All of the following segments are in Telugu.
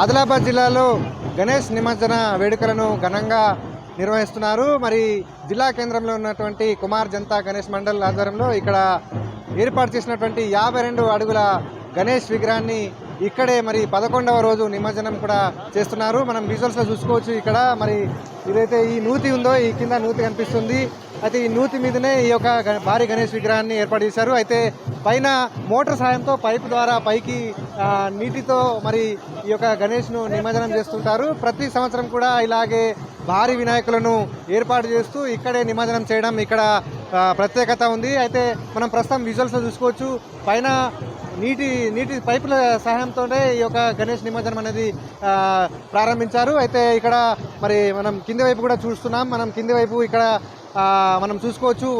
ఆదిలాబాద్ జిల్లాలో గణేష్ నిమజ్జన వేడుకలను ఘనంగా నిర్వహిస్తున్నారు. మరి జిల్లా కేంద్రంలో ఉన్నటువంటి కుమార్ జనతా గణేష్ మండల్ ఆధ్వర్యంలో ఇక్కడ ఏర్పాటు చేసినటువంటి యాభై రెండు అడుగుల గణేష్ విగ్రహాన్ని ఇక్కడే మరి పదకొండవ రోజు నిమజ్జనం కూడా చేస్తున్నారు. మనం విజువల్స్లో చూసుకోవచ్చు ఇక్కడ. మరి ఇదైతే ఈ నూతి ఉందో ఈ కింద నూతి కనిపిస్తుంది. అయితే ఈ నూతి మీదనే ఈ యొక్క గ- భారీ గణేష్ విగ్రహాన్ని ఏర్పాటు చేశారు. అయితే పైన మోటార్ సాయంతో పైపు ద్వారా పైకి నీటితో మరి ఈ యొక్క గణేష్ను నిమజ్జనం చేస్తుంటారు. ప్రతి సంవత్సరం కూడా ఇలాగే భారీ వినాయకులను ఏర్పాటు చేస్తూ ఇక్కడే నిమజ్జనం చేయడం ఇక్కడ ప్రత్యేకత ఉంది. అయితే మనం ప్రస్తుతం విజువల్స్లో చూసుకోవచ్చు. పైన నీటి నీటి పైపుల సహాయంతోనే ఈ యొక్క గణేష్ నిమజ్జనం అనేది ప్రారంభించారు. అయితే ఇక్కడ మరి మనం కింది వైపు కూడా చూస్తున్నాం. మనం కింది వైపు ఇక్కడ మనం చూసుకోవచ్చు.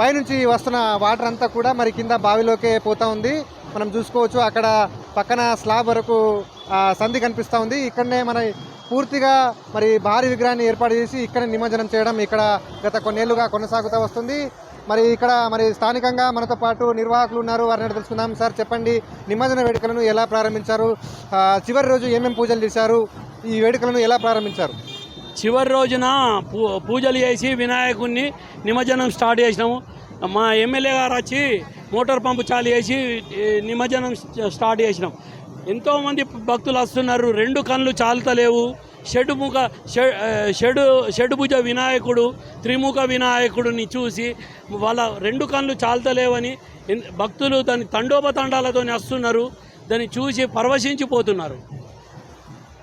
పైనుంచి వస్తున్న వాటర్ అంతా కూడా మరి కింద బావిలోకే పోతా ఉంది. మనం చూసుకోవచ్చు అక్కడ పక్కన స్లాబ్ వరకు సంధి కనిపిస్తూ ఉంది. ఇక్కడనే మన పూర్తిగా మరి భారీ విగ్రహాన్ని ఏర్పాటు చేసి ఇక్కడ నిమజ్జనం చేయడం ఇక్కడ గత కొన్నేళ్ళుగా కొనసాగుతూ వస్తుంది. మరి ఇక్కడ మరి స్థానికంగా మనతో పాటు నిర్వాహకులు ఉన్నారు. వారిని తెలుసుకుందాం. సార్ చెప్పండి నిమజ్జన వేడుకలను ఎలా ప్రారంభించారు? చివరి రోజు ఏమేమి పూజలు చేశారు? ఈ వేడుకలను ఎలా ప్రారంభించారు? చివరి రోజున పూ పూజలు చేసి వినాయకుడిని నిమజ్జనం స్టార్ట్ చేసినాము. మా ఎమ్మెల్యే గారు వచ్చి మోటార్ పంపు చాలు చేసి నిమజ్జనం స్టార్ట్ చేసినాం. ఎంతోమంది భక్తులు వస్తున్నారు. రెండు కళ్ళు చాలుతలేవు. షెడ్ ముఖ షె- వినాయకుడు త్రిముఖ వినాయకుడిని చూసి వాళ్ళ రెండు కళ్ళు చాలుతలేవని ఎన్- భక్తులు దాని తండోపతండాలతో వస్తున్నారు. దాన్ని చూసి పరవశించిపోతున్నారు.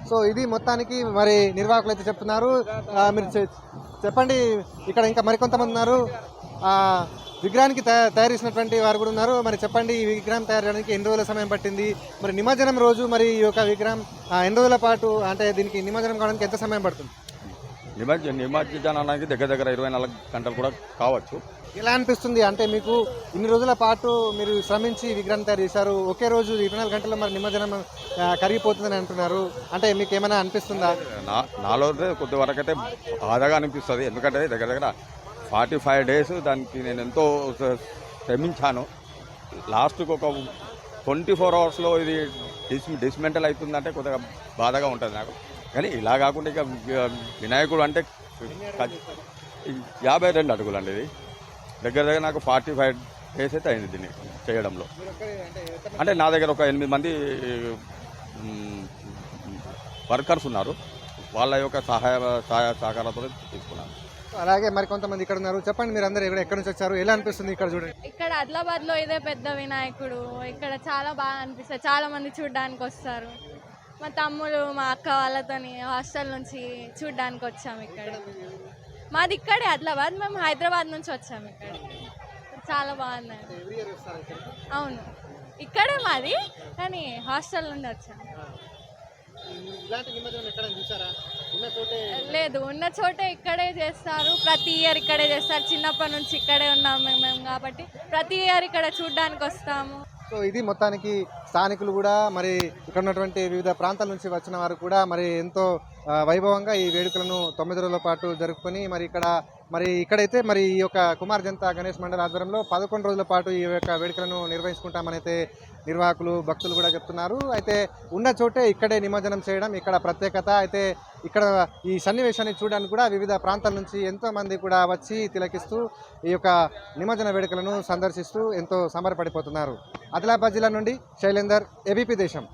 సో ఇది మొత్తానికి మరి నిర్వాహకులు అయితే చెప్తున్నారు. మీరు చెప్పండి. ఇక్కడ ఇంకా మరికొంతమంది ఉన్నారు. విగ్రహానికి తయా- తయారు చేసినటువంటి వారు కూడా ఉన్నారు. మరి చెప్పండి ఈ విగ్రహం తయారు చేయడానికి ఎన్ని రోజుల సమయం పట్టింది? మరి నిమజ్జనం రోజు మరి ఈ యొక్క విగ్రహం ఎన్ని రోజుల పాటు అంటే దీనికి నిమజ్జనం కావడానికి ఎంత సమయం పడుతుంది? నిమజ్జ నిమజ్జనానికి దగ్గర దగ్గర ఇరవై నాలుగు గంటలు కూడా కావచ్చు. ఎలా అనిపిస్తుంది? అంటే మీకు ఇన్ని రోజుల పాటు మీరు శ్రమించి విగ్రహం తయారు చేశారు. ఒకే రోజు ఇరవై నాలుగు గంటల్లో మరి నిమజ్జనం కరిగిపోతుందని అంటున్నారు. అంటే మీకు ఏమైనా అనిపిస్తుందా? నా నాలో కొద్ది వరకు అయితే బాధగా అనిపిస్తుంది. ఎందుకంటే దగ్గర దగ్గర ఫార్టీ ఫైవ్ డేస్ దానికి నేను ఎంతో శ్ర- శ్రమించాను. లాస్ట్కి ఒక ట్వంటీ ఫోర్ అవర్స్లో ఇది డిస్ డిస్మెంటల్ అవుతుందంటే కొద్దిగా బాధగా ఉంటుంది నాకు. కానీ ఇలా కాకుండా ఇక వినాయకుడు అంటే యాభై రెండు అడుగులు అండి ఇది. దగ్గర దగ్గర నాకు ఫార్టీ ఫైవ్ డేస్ అయితే అయింది దీన్ని చేయడంలో. అంటే నా దగ్గర ఒక ఎనిమిది మంది వర్కర్స్ ఉన్నారు. వాళ్ళ యొక్క సహాయ సహాయ సహకారాలతో తీసుకున్నాను. అలాగే మరి కొంతమంది ఇక్కడ ఉన్నారు. చెప్పండి మీరు అందరూ ఎక్కడి నుంచి వచ్చారు? ఎలా అనిపిస్తుంది ఇక్కడ చూడండి? ఇక్కడ ఆదిలాబాద్లో ఇదే పెద్ద వినాయకుడు. ఇక్కడ చాలా బాగా అనిపిస్తుంది. చాలా మంది చూడడానికి వస్తారు. మా తమ్ముడు మా అక్క వాళ్ళతోని హాస్టల్ నుంచి చూడడానికి వచ్చాము ఇక్కడ. మాది ఇక్కడే ఆదిలాబాద్. మేము హైదరాబాద్ నుంచి వచ్చాము ఇక్కడ. చాలా బాగుంది. అవును. ఇక్కడే మాది కానీ హాస్టల్ నుండి వచ్చాము లేదు ఉన్న చోటే ఇక్కడే చేస్తారు. ప్రతి ఇయర్ ఇక్కడే చేస్తారు. చిన్నప్పటి నుంచి ఇక్కడే ఉన్నాము మేము కాబట్టి ప్రతి ఇయర్ ఇక్కడ చూడడానికి వస్తాము. సో ఇది మొత్తానికి స్థానికులు కూడా మరి ఇక్కడ ఉన్నటువంటి వివిధ ప్రాంతాల నుంచి వచ్చిన వారు కూడా మరి ఎంతో వైభవంగా ఈ వేడుకలను తొమ్మిది రోజుల పాటు జరుపుకొని మరి ఇక్కడ మరి ఇక్కడైతే మరి ఈ యొక్క కుమార్ జనతా గణేష్ మండలి ఆధ్వర్యంలో పదకొండు రోజుల పాటు ఈ యొక్క వేడుకలను నిర్వహించుకుంటామనైతే అయితే నిర్వాహకులు భక్తులు కూడా చెప్తున్నారు. అయితే ఉన్న చోటే ఇక్కడే నిమజ్జనం చేయడం ఇక్కడ ప్రత్యేకత. అయితే ఇక్కడ ఈ సన్నివేశాన్ని చూడడానికి కూడా వివిధ ప్రాంతాల నుంచి ఎంతోమంది కూడా వచ్చి తిలకిస్తూ ఈ యొక్క నిమజ్జన వేడుకలను సందర్శిస్తూ ఎంతో సంబరపడిపోతున్నారు. ఆదిలాబాద్ జిల్లా నుండి శైలేందర్ ఏబీపీ దేశం.